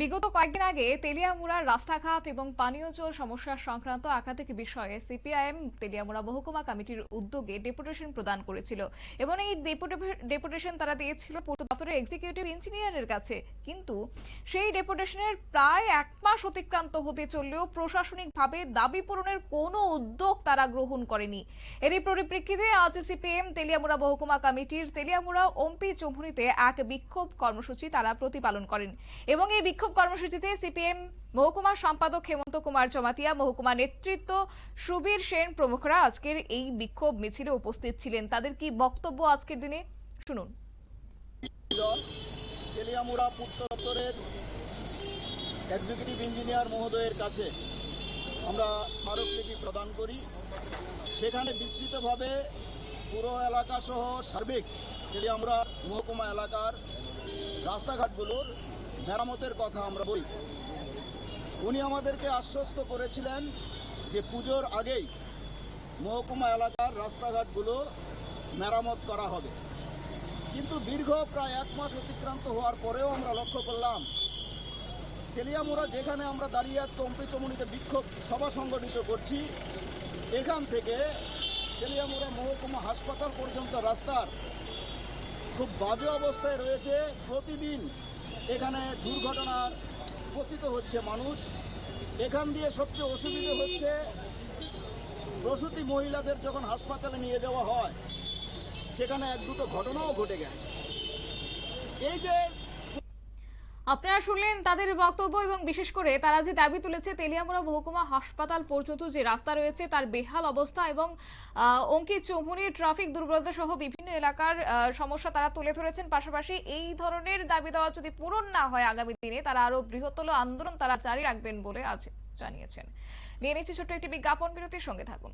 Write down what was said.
বিগত কয়েকদিন আগে তেলিয়ামুড়ার রাস্তাঘাট এবং পানীয় জল সমস্যা সংক্রান্ত একাধিক বিষয়ে সিপিআইএম তেলিয়ামুড়া মহকুমা কমিটির উদ্যোগে ডেপুটেশন প্রদান করেছিল। এবং এই ডেপুটেশন তারা দিয়েছিল পূর্ত দপ্তরের এক্সিকিউটিভ ইঞ্জিনিয়ারের কাছে। কিন্তু সেই ডেপুটেশনের প্রায় এক মাস অতিক্রান্ত হতে চললেও প্রশাসনিকভাবে দাবি পূরণের কোনো উদ্যোগ তারা গ্রহণ করেনি। এরই পরিপ্রেক্ষিতে আজ সিপিএম তেলিয়ামুড়া মহকুমা কমিটির তেলিয়ামুড়া ওমপি চৌমুহনীতে এক বিক্ষোভ কর্মসূচি তারা প্রতিপালন করেন। এবং এই বিক্ষোভ কর্মসূচিতে সিপিএম মহকুমা সম্পাদক হেমন্ত কুমার জমাতিয়া, মহকুমা নেতৃত্ব সুবীর সেন প্রমুখরা আজকের এই বিক্ষোভ মিছিলে উপস্থিত ছিলেন। তাদের কি বক্তব্য আজকের দিনে? শুনুন। এক্সিকিউটিভ ইঞ্জিনিয়ার মহোদয়ের কাছে আমরা স্মারকলিপি প্রদান করি। সেখানে বিস্তৃতভাবে পুরো এলাকা সহ সার্বিক তেলিয়ামুড়া মহকুমা এলাকার রাস্তাঘাটগুলোর মেরামতের কথা আমরা বলি। উনি আমাদেরকে আশ্বস্ত করেছিলেন যে পুজোর আগেই মহকুমা এলাকার রাস্তাঘাটগুলো মেরামত করা হবে। কিন্তু দীর্ঘ প্রায় এক মাস অতিক্রান্ত হওয়ার পরেও আমরা লক্ষ্য করলাম, তেলিয়ামুড়া যেখানে আমরা দাঁড়িয়ে আজকে অম্পিচমনিতে বিক্ষোভ সভা সংগঠিত করছি, এখান থেকে তেলিয়ামুড়া মহকুমা হাসপাতাল পর্যন্ত রাস্তার খুব বাজে অবস্থায় রয়েছে। প্রতিদিন এখানে দুর্ঘটনার পতিত হচ্ছে মানুষ। এখান দিয়ে সবচেয়ে অসুবিধে হচ্ছে প্রসূতি মহিলাদের যখন হাসপাতালে নিয়ে যাওয়া হয়, সেখানে এক দুটো ঘটনাও ঘটে গেছে। এই যে আপনারা শুনলেন তাদের বক্তব্য এবং বিশেষ করে তারা যে দাবি তুলেছে তেলিয়ামুড়া মহকুমা হাসপাতাল পর্যন্ত যে রাস্তা রয়েছে, তার বেহাল অবস্থা এবং অঙ্কিত চৌমুনি ট্রাফিক দুর্বলতা সহ বিভিন্ন এলাকার সমস্যা তারা তুলে ধরেছেন। পাশাপাশি এই ধরনের দাবি দেওয়া যদি পূরণ না হয় আগামী দিনে, তারা আরও বৃহত্তর আন্দোলন তারা জারি রাখবেন বলে আজ জানিয়েছেন। নিয়ে নিচ্ছি ছোট্ট একটি বিজ্ঞাপন, বিরতির সঙ্গে থাকুন।